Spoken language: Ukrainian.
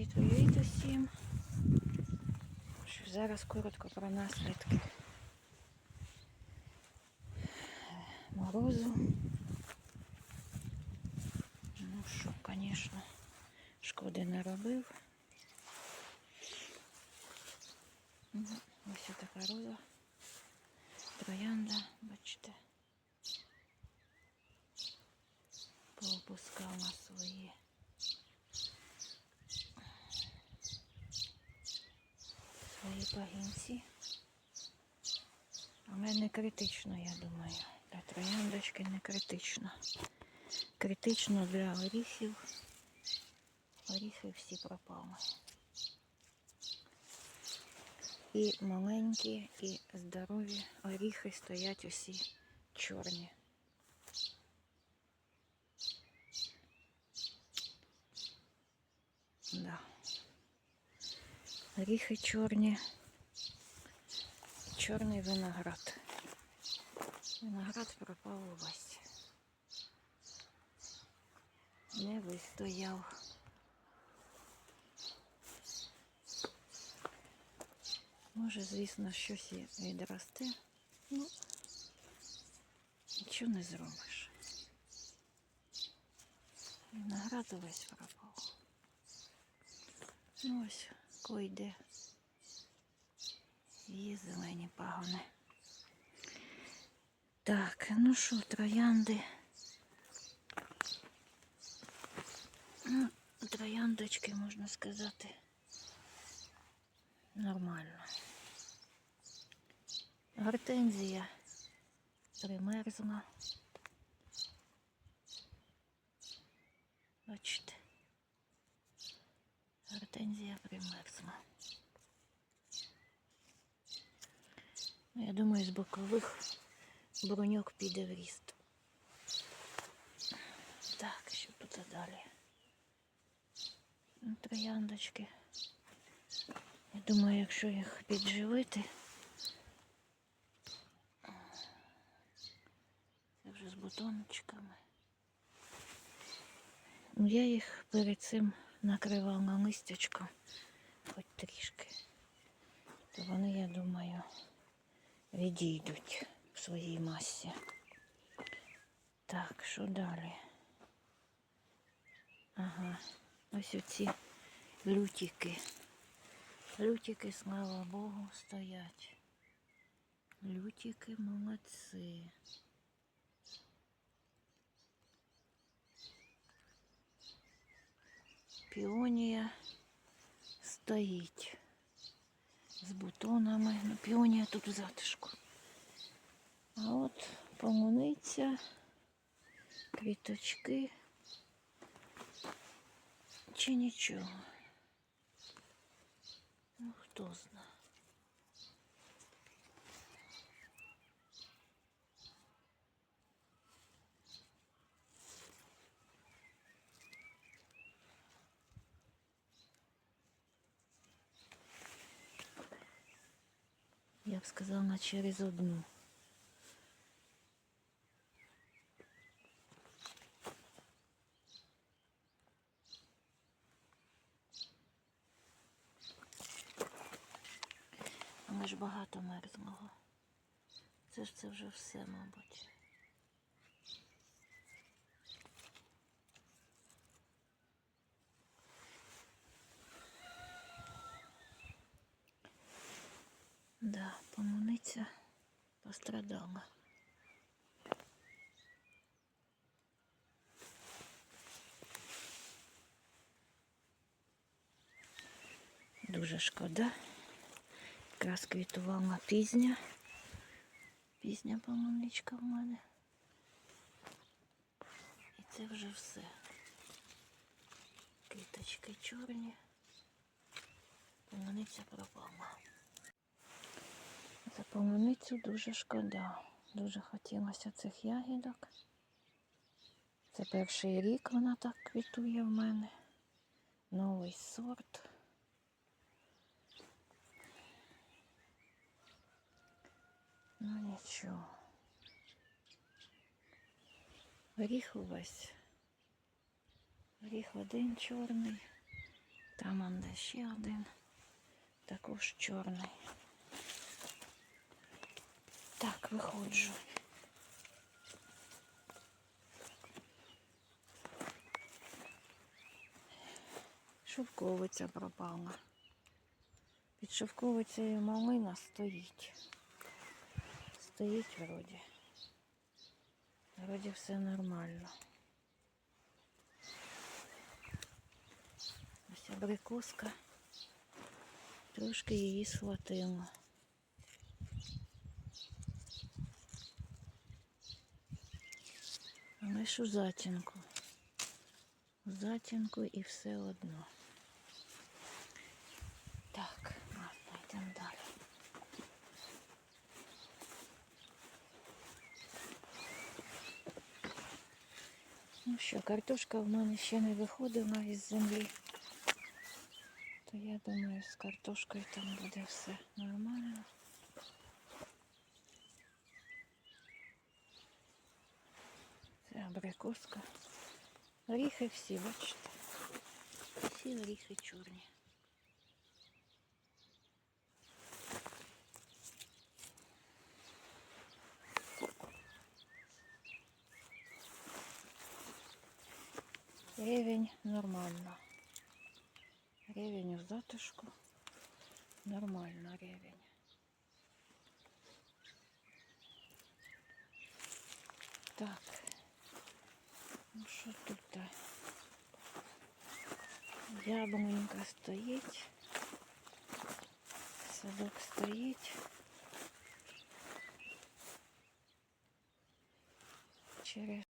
Привіт-привіт усім. Що Зараз коротко про наслідки морозу. Ну що, звісно, шкоди не робив. Ну, Ось така роза. Троянда, бачите. Поопускала свої. Свої пагінці. Але не критично, я думаю. Для трояндочки не критично. Критично для оріхів. Оріхи всі пропали. І маленькі, і здорові оріхи стоять усі чорні. Да. Оріхи чорні. Чорний виноград. Виноград пропав увесь. Не вистояв. Може, звісно, щось відросте. Ну, нічого не зробиш. Виноград увесь пропав. Ну ось, койде. Є зелені пагони. Так, ну що, троянди. Ну, трояндочки, можна сказати, нормально. Гортензія примерзла. Бачите. Гортензія примерзла. Я думаю, з бокових броньок піде в ріст. Так, що тут далі? Ну, Трояндочки. Я думаю, якщо їх підживити, це вже з бутончиками. Ну, я їх перед цим накривала листячком, хоч трішки. То вони, я думаю, відійдуть в своїй масі. Так, що далі? Ага, ось оці лютики. Лютики, слава Богу, стоять. Лютики молодці. Піонія стоїть з бутонами. Ну, піонія тут в затишку. А от полуниця, квіточки. Чи нічого? Ну, хто знає. Б сказала через одну. Але ж багато мерзлого. Це ж це вже все, мабуть. Да, полуниця пострадала. Дуже шкода. Якраз квітувала пізня. Пізня полуничка в мене. І це вже все. Квіточки чорні. Полуниця пропала. Полуницю дуже шкода. Дуже хотілося цих ягідок. Це перший рік вона так квітує в мене. Новий сорт. Ну нічого. Горіх увесь. Горіх один чорний, Там он ще один. Також чорний. Так, виходжу. Шовковиця пропала. Під шовковицею малина стоїть. Стоїть вроді. Вроді все нормально. Ось абрикоска. Трошки її схватило. Але у затінку. У затінку і все одно. Так, ладно, йдемо далі. Ну що, картошка в мене ще не виходила із землі. То я думаю, з картошкою там буде все нормально. абрикоска. Горіхи всі, бачите. Всі горіхи чорні. Рівень нормально. Рівень в затишку. Нормально рівень. Так. Ну що тут? Яблонька стоїть. Садок стоїть. Через